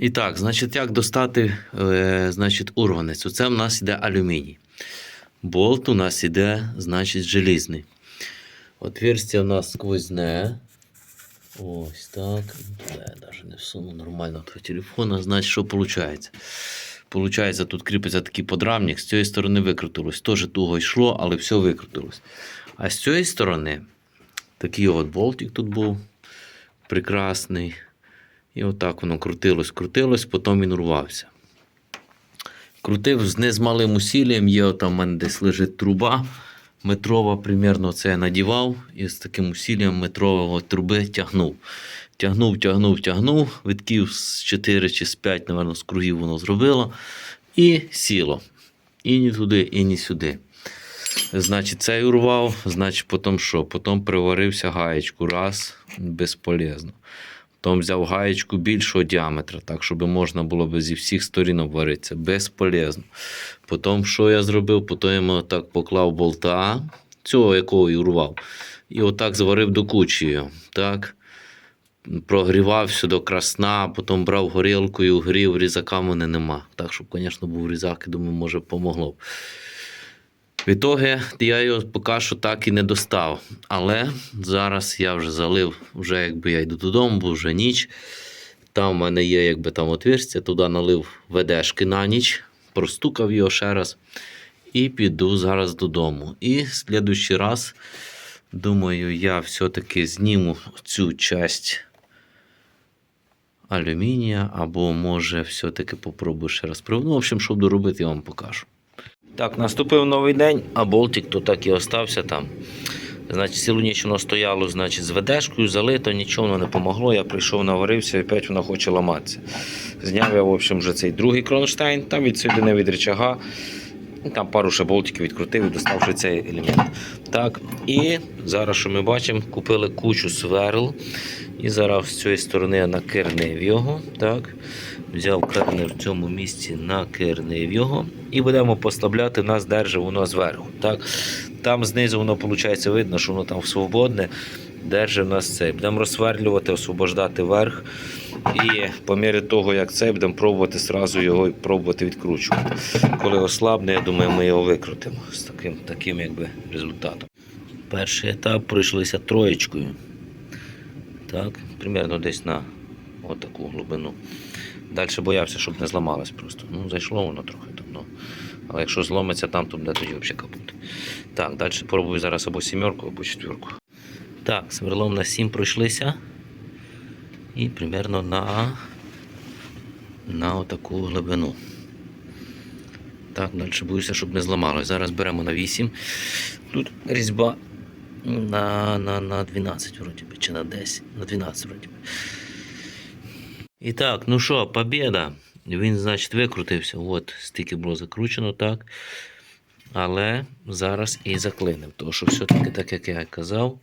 І так, значить, як достати е, значить, урванець? Оце в нас іде алюміній. Болт у нас іде, значить, желізний. Отверстие у нас сквозне. Ось так. Я навіть не всуну нормально до телефона. Значить, що виходить? Получається, тут кріпиться такий подрамник, з цієї сторони викрутилось. Теж туго йшло, але все викрутилось. А з цієї сторони такий от болтик тут був прекрасний. І отак воно крутилось, крутилось, потім він урвався. Крутив з не з малим усіллям, є отам в мене десь лежить труба метрова, примерно це я надівав, і з таким усіллям метрового труби тягнув. Тягнув, тягнув, тягнув, відків з 4 чи з 5, напевно, з кругів воно зробило. І сіло. І ні туди, і ні сюди. Значить, цей урвав, значить, потім що? Потім приварився гаєчку раз, безполезно. Потім взяв гаєчку більшого діаметра, так, щоб можна було б зі всіх сторін обваритися. Безполезно. Потім, що я зробив? Потім я так поклав болта, цього якого і урвав. І отак зварив до кучі його. Так. Прогрівався до красна, потім брав горілкою, грів, різака мене нема. Так, щоб, звісно, був різак, і думаю, може, помогло б. В ітоги я його поки що так і не достав. Але зараз я вже залив, вже якби я йду додому, бо вже ніч. Там в мене є якби там отверстя, туди налив ведешки на ніч, простукав його ще раз і піду зараз додому. І в слідуючий раз, думаю, я все-таки зніму цю часть алюмінія, або може все-таки попробую ще раз Ну, в общем, що буду робити, я вам покажу. Так, наступив новий день, а болтик то так і остався там. Значить, цілу ніч воно стояло значить, з ведешкою, залито, нічого воно не помогло. Я прийшов, наварився, і опять воно хоче ламатися. Зняв я, в общем, вже цей другий кронштейн, там відсоєдинив від рычага. І Там пару ще болтиків відкрутив і достав ще цей елемент. Так, і зараз, що ми бачимо, купили кучу сверл. І зараз з цієї сторони я накернив його. Так. Взяв кернер в цьому місці, накернив його. І будемо поставляти, нас держить воно зверху. Так. Там знизу воно виходить видно, що воно там свободне. Держить нас цей. Будемо розсверлювати, освобождати верх. І по мірі того, як цей, будемо пробувати сразу його пробувати відкручувати. Коли ослабне, я думаю, ми його викрутимо з таким, таким якби, результатом. Перший етап пройшлися троєчкою. Так, примерно десь на отаку глибину. Далі боявся, щоб не зламалось просто. Ну, зайшло воно трохи давно. Але якщо зломиться там, то буде тоді взагалі капут. Так, далі пробую зараз або сімерку, або четвірку. Так, сверлом на 7 пройшлися. І примерно на, на отаку глибину. Так, далі боюся, щоб не зламалось. Зараз беремо на 8. Тут різьба на, на, на 12 вроді би, чи на 10, на 12 вроді би. І так, ну що, побіда. Він, значить, викрутився. От, стільки було закручено, так. Але зараз і заклинив. Тому що все-таки, так як я казав,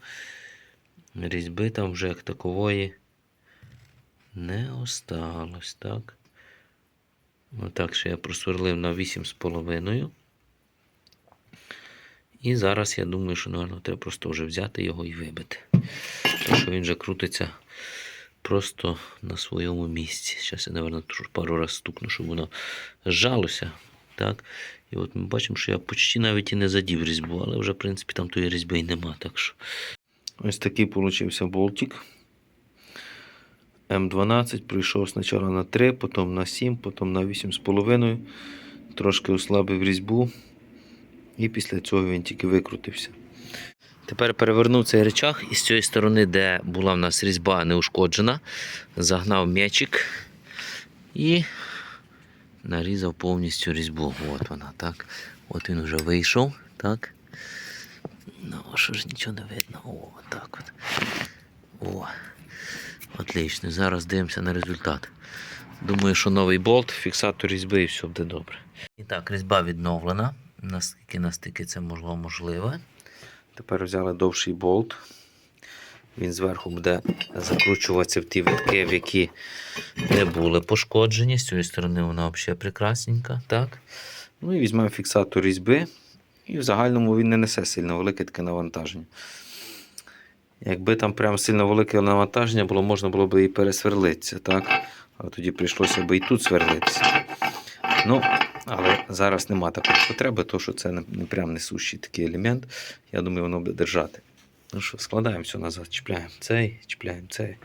різьби там вже як такової не осталось, так. Отак ще я просверлив на 8,5. І зараз я думаю, що, напевно, треба просто вже взяти його і вибити. Тому що він вже крутиться просто на своєму місці. Зараз я, напевно, пару разів стукну, щоб воно зжалося. Так. І от ми бачимо, що я почти навіть і не задів різьбу, але вже, в принципі, там тої різьби і нема. Так що. Ось такий получився болтик. М12 прийшов спочатку на 3, потім на 7, потім на 8,5. Трошки ослабив різьбу. І після цього він тільки викрутився. Тепер перевернув цей речах і з цієї сторони, де була в нас різьба неушкоджена, загнав м'ячик і нарізав повністю різьбу. От вона, так. От він вже вийшов. так. Ну, що ж нічого не видно. О, так от. О. Отлично. Зараз дивимося на результат. Думаю, що новий болт, фіксатор різьби і все буде добре. І так, різьба відновлена. Наскільки настільки це можливо можливе. Тепер взяли довший болт. Він зверху буде закручуватися в ті витки, в які не були пошкоджені. З цієї сторони вона взагалі прекрасненька. Так? Ну і візьмемо фіксатор різьби. І в загальному він не несе сильно велике таке навантаження. Якби там прям сильно велике навантаження було, можна було б і пересверлитися, так? А тоді прийшлося б і тут сверлитися. Ну, але зараз нема такої потреби, тому що це не, прям несущий такий елемент. Я думаю, воно буде держати. Ну що, складаємо все назад, чіпляємо цей, чіпляємо цей.